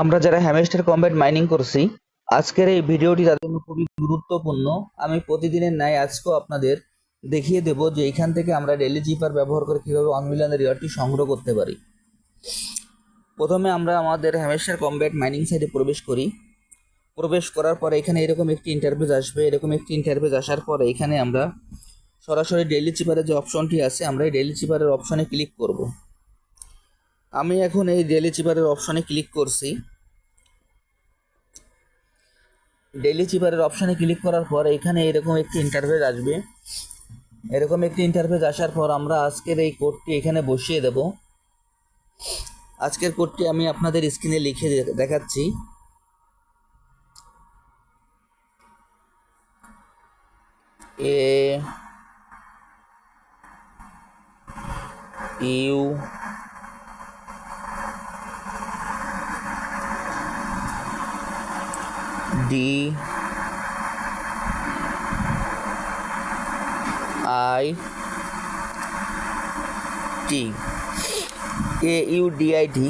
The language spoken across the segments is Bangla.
আমরা যারা হ্যামেস্টার কম্ব্যাট মাইনিং করছি, আজকের এই ভিডিওটি তাদের জন্য খুবই গুরুত্বপূর্ণ। আমি প্রতিদিনের ন্যায় আজকেও আপনাদের দেখিয়ে দেব যে এখান থেকে আমরা ডেলি জিপার ব্যবহার করে কীভাবে ওয়ান মিলিয়নের রিওয়ার্ডটি সংগ্রহ করতে পারি। প্রথমে আমরা আমাদের হ্যামস্টার কম্ব্যাট মাইনিং সাইটে প্রবেশ করি। প্রবেশ করার পরে এখানে এরকম একটি ইন্টারফেস আসবে। এরকম একটি ইন্টারফেস আসার পরে এখানে আমরা সরাসরি ডেইলি চিপারের যে অপশনটি আছে, আমরা এই ডেইলি চিপারের অপশনে ক্লিক করব। আমি এখন এই ডেলি চিপারের অপশনে ক্লিক করছি। ডেলি চিপারের অপশনে ক্লিক করার পর এখানে এরকম একটি ইন্টারফেস আসবে। এরকম একটি ইন্টারফেস আসার পর আমরা আজকের এই কোডটি এখানে বসিয়ে দেব। আজকের কোডটি আমি আপনাদের স্ক্রিনে লিখে দেখাচ্ছি। A U D I T A U D I T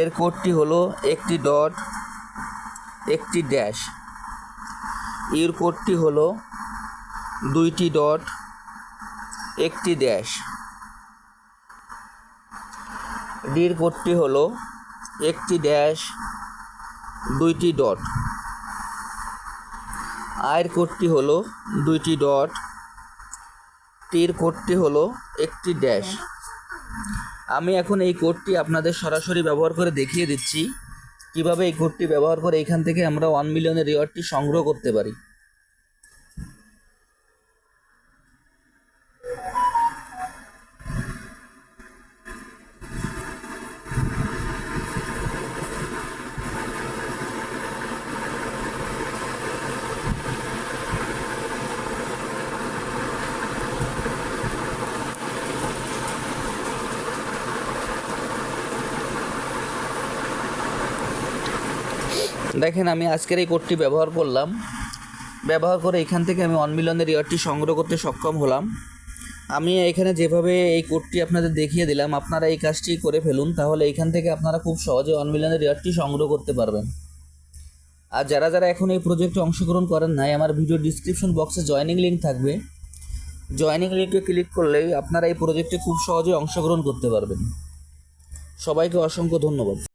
এর কোডটি হলো একটি ডট, একটি ড্যাশ। ইউর কোডটি হলো দুইটি ডট, একটি ড্যাশ। ডির কোডটি হলো একটি ড্যাশ দুইটি ডট আয়ের কোডটি হলো দুইটি ডট টির কোডটি হলো একটি ড্যাশ আমি এখন এই কোডটি আপনাদের সরাসরি ব্যবহার করে দেখিয়ে দিচ্ছি, কীভাবে এই কোডটি ব্যবহার করে এখান থেকে আমরা ওয়ান মিলিয়নের রিওয়ার্ডটি সংগ্রহ করতে পারি। দেখেন, আমি আজকের এই কোডটি ব্যবহার করলাম। ব্যবহার করে এখান থেকে আমি ওয়ান মিলিয়নের রিওয়ার্ডটি সংগ্রহ করতে সক্ষম হলাম। আমি এখানে যেভাবে এই কোডটি আপনাদের দেখিয়ে দিলাম, আপনারা এই কাজটি করে ফেলুন, তাহলে এখান থেকে আপনারা খুব সহজে ওয়ান মিলিয়নের রিওয়ার্ডটি সংগ্রহ করতে পারবেন। আর যারা যারা এখন এই প্রজেক্টে অংশগ্রহণ করেন নাই, আমার ভিডিও ডিসক্রিপশন বক্সে জয়েনিং লিঙ্ক থাকবে। জয়েনিং লিঙ্কে ক্লিক করলেই আপনারা এই প্রজেক্টে খুব সহজে অংশগ্রহণ করতে পারবেন। সবাইকে অসংখ্য ধন্যবাদ।